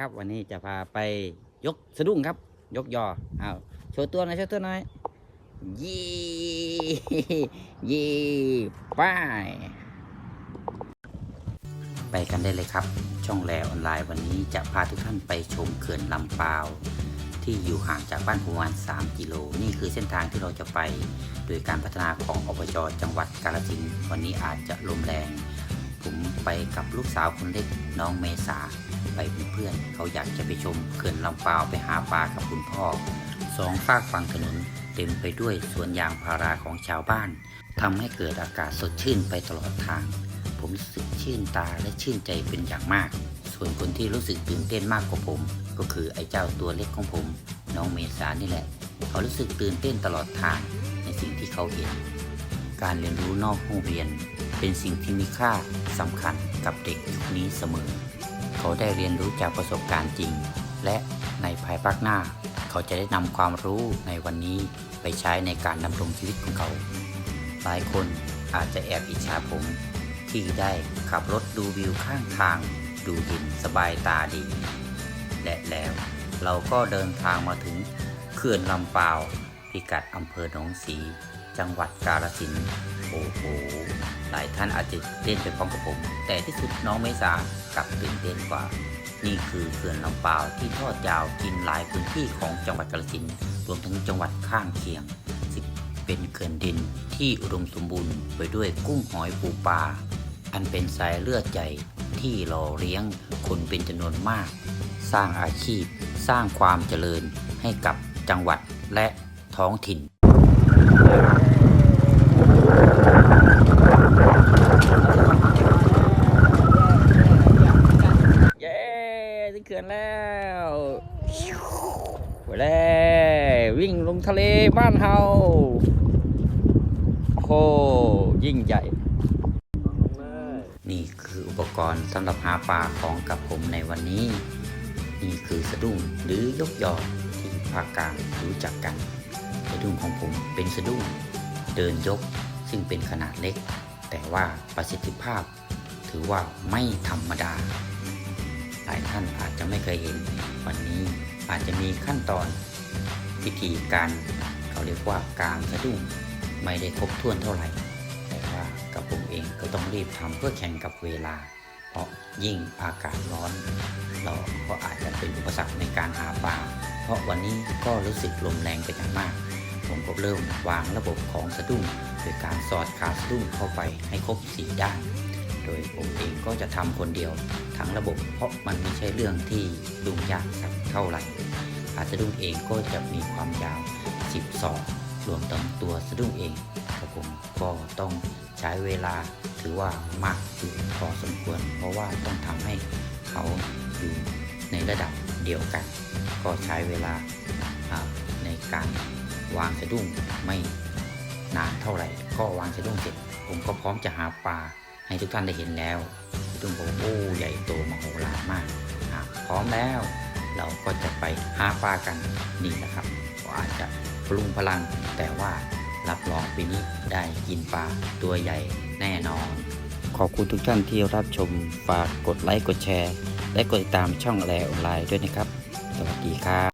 ครับ วันนี้จะพาไปยกสะดุ้งครับ ยกยอเอาโชว์ตัวหน่อยโชว์ตัวหน่อยยี่ยี่ป้ายไปกันได้เลยครับ ช่องแลออนไลน์วันนี้จะพาทุกท่านไปชมเขื่อนลำปาว ที่อยู่ห่างจากบ้านประมาณ 3 กิโล นี่คือเส้นทางที่เราจะไป โดยการพัฒนาของอบจจังหวัดกาฬสินธุ์วันนี้อาจจะลมแรง ผมไปกับลูกสาวคนเล็กน้องเมษา เป็นเพื่อนเขาอยากจะไปชมเขื่อนลำปาวไปหาปลากับคุณพ่อสองฝากฝั่งถนนเต็มไปด้วยสวนยางพาราของชาวบ้านทำให้เกิดอากาศสดชื่นไปตลอดทาง ผมรู้สึกชื่นตาและชื่นใจเป็นอย่างมาก ส่วนคนที่รู้สึกตื่นเต้นมากกว่าผม ก็คือไอ้เจ้าตัวเล็กของผม น้องเมษานี่แหละ เขารู้สึกตื่นเต้นตลอดทางในสิ่งที่เขาเห็น การเรียนรู้นอกห้องเรียน เป็นสิ่งที่มีค่าสำคัญกับเด็กยุคนี้เสมอ เขาได้เรียนรู้จากประสบการณ์จริง และในภายภาคหน้า เขาจะได้นำความรู้ในวันนี้ไปใช้ในการดำรงชีวิตของเขา หลายคนอาจจะแอบอิจฉาผม ที่ได้ขับรถดูวิวข้างทาง ดูเห็นสบายตาดี และแล้วเราก็เดินทางมาถึงเขื่อนลำปาวพิกัดอำเภอหนองสี จังหวัดกาฬสินธุ์โอ้โห หลายท่านอาจจะเต้นไปพร้อมกับผม แต่ที่สุดน้องเมษากลับตื่นเต้นกว่า นี่คือเขื่อนลำปาวที่ทอดยาวกินหลายพื้นที่ของจังหวัดกาฬสินธุ์รวมทั้งจังหวัดข้างเคียงซึ่งเป็นเขื่อนดินที่อุดมสมบูรณ์ไปด้วยกุ้งหอยปูปลาอันเป็นสายเลือดใหญ่ที่หล่อเลี้ยงคนเป็นจำนวนมาก สร้างอาชีพ สร้างความเจริญให้กับจังหวัดและท้องถิ่น เย้ือนแล้วไปเลยวิ่งลงทะเลบ้านเฮาโอ้โหยิ่งใหญ่ นี่คืออุปกรณ์สำหรับหาปลาของกับผมในวันนี้ นี่คือสะดุ้งหรือยกยอที่ภาคกลางรู้จักกัน สะดุ้งของผมเป็นสะดุ้งเดินยกซึ่งเป็นขนาดเล็ก แต่ว่าประสิทธิภาพ ถือว่าไม่ธรรมดา ลายท่านอาจจะไม่เคยเห็น วันนี้อาจจะมีขั้นตอนวิธีการเขาเรียกว่าการสะดุ้งไม่ได้ครบถ้วนเท่าไหร่ แต่ว่ากับผมเองก็ต้องรีบทำเพื่อแข่งกับเวลา เพราะยิ่งอากาศร้อน เราก็อาจจะเป็นอุปสรรคในการหาปลาเพราะวันนี้ก็รู้สึกลมแรงเป็นอย่างมาก ผมก็เริ่มวางระบบของสะดุ้งโดยการสอดขาสะดุ้งเข้าไปให้ครบสีด้าน ดยผมเองก็จะทำคนเดียวทั้งระบบ เพราะมันไม่ใช่เรื่องที่ยุ่งยากสักเท่าไหร่ขาสะดุ้งเองก็จะมีความยาว10ศอกรวมทั้งตัวสะดุ้งเองครับผมก็ต้องใช้เวลาถือว่ามากอยู่พอสมควร เพราะว่าต้องทำให้เขาอยู่ในระดับเดียวกัน ก็ใช้เวลาอ่าในการวางสะดุ้งไม่นานเท่าไหร่ ก็วางสะดุ้งเสร็จ ผมก็พร้อมจะหาปลา ให้ทุกท่านได้เห็นแล้วสะดุ้งบอกว่าโอ้ใหญ่โตมโหฬารมากอะพร้อมแล้ว เราก็จะไปหาปลากันนี่นะครับก็อาจจะพลุงพลัง แต่ว่ารับรองปีนี้ได้กินปลาตัวใหญ่แน่นอน ขอบคุณทุกท่านที่รับชมฝากกดไลค์กดแชร์ และกดติดตามช่องแลออนไลน์ด้วยนะครับ สวัสดีครับ